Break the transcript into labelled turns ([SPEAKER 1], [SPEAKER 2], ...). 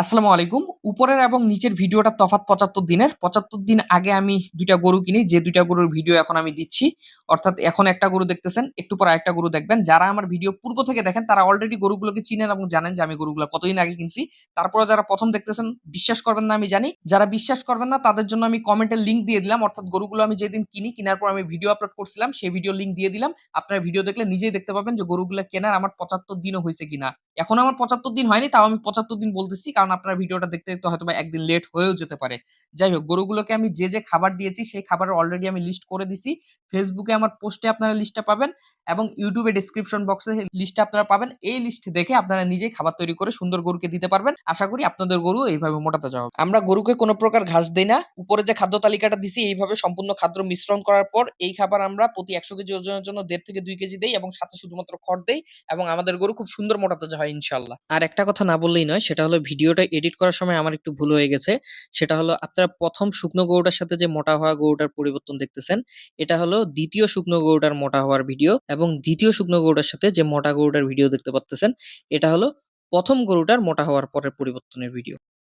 [SPEAKER 1] আসসালামু আলাইকুম। উপরের এবং নিচের ভিডিওটার তফাৎ ৭৫ দিনের। ৭৫ দিন আগে আমি দুইটা গরু কিনি, যে দুইটা গরুর ভিডিও এখন আমি দিচ্ছি। অর্থাৎ এখন একটা গরু দেখতেছেন, একটু পরে একটা গরু দেখবেন। যারা আমার ভিডিও পূর্ব থেকে দেখেন তারা অলরেডি গরুগুলোকে চিনেন এবং জানেন যে আমি গরুগুলা কতদিন আগে কিনছি। তারপরেও যারা প্রথম দেখতেছেন বিশ্বাস করবেন না আমি জানি। যারা বিশ্বাস করবেন না তাদের জন্য আমি কমেন্টের লিংক দিয়ে দিলাম। অর্থাৎ গরুগুলো আমি যেদিন কিনি, কেনার পর আমি ভিডিও আপলোড করছিলাম, সেই ভিডিও লিংক দিয়ে দিলাম। আপনারা ভিডিও দেখলে নিজেই দেখতে পাবেন যে গরুগুলো কেনার আমার ৭৫ দিনও হয়েছে কিনা। এখনও আমার ৭৫ দিন হয়নি, তাও আমি ৭৫ দিন বলতেছি। কারণ আপনারা ভিডিওটা দেখতে, দেখতে হয়তোবা একদিন লেট হয়েও যেতে পারে। যাই হোক গরুগুলোকে আমি যে, যে খাবার দিয়েছি সেই খাবারের অলরেডি আমি লিস্ট করে দিছি। ফেসবুকে আমার পোস্টে আপনারা লিস্টটা পাবেন এবং ইউটিউবে ডেসক্রিপশন বক্সে লিস্টটা আপনারা পাবেন। এই লিস্ট দেখে আপনারা নিজেই খাবার তৈরি করে সুন্দর গরুকে দিতে পারবেন। আশা করি আপনাদের গরু এইভাবে মোটাতে যাওয়া আমরা গরুকে কোনো প্রকার ঘাস দেই না। উপরে যে খাদ্য তালিকাটা দিছি এইভাবে সম্পূর্ণ খাদ্য মিশ্রণ করার পর এই খাবার আমরা প্রতি ১০০ কেজি ওজনের জন্য ১.৫ থেকে দুই কেজি দেই এবং সাথে শুধুমাত্র খড় দেই এবং আমাদের গরু খুব সুন্দর মোটাতাজা হয় ইনশাল্লাহ আর একটা কথা না বললেই নয় সেটা হলো ভিডিওটা এডিট করার সময় আমার একটু ভুল হয়ে গেছে। সেটা হলো আপনারা প্রথম শুকনো গরুটার সাথে যে মোটা হওয়া গরুটার পরিবর্তন দেখতেছেন, এটা হলো দ্বিতীয় শুকনো গরুটার মোটা হওয়ার ভিডিও এবং দ্বিতীয় শুকনো গরুটার সাথে যে মোটা গরুটার ভিডিও দেখতে পারতেছেন, এটা হলো প্রথম গরুটার মোটা হওয়ার পরের পরিবর্তনের ভিডিও।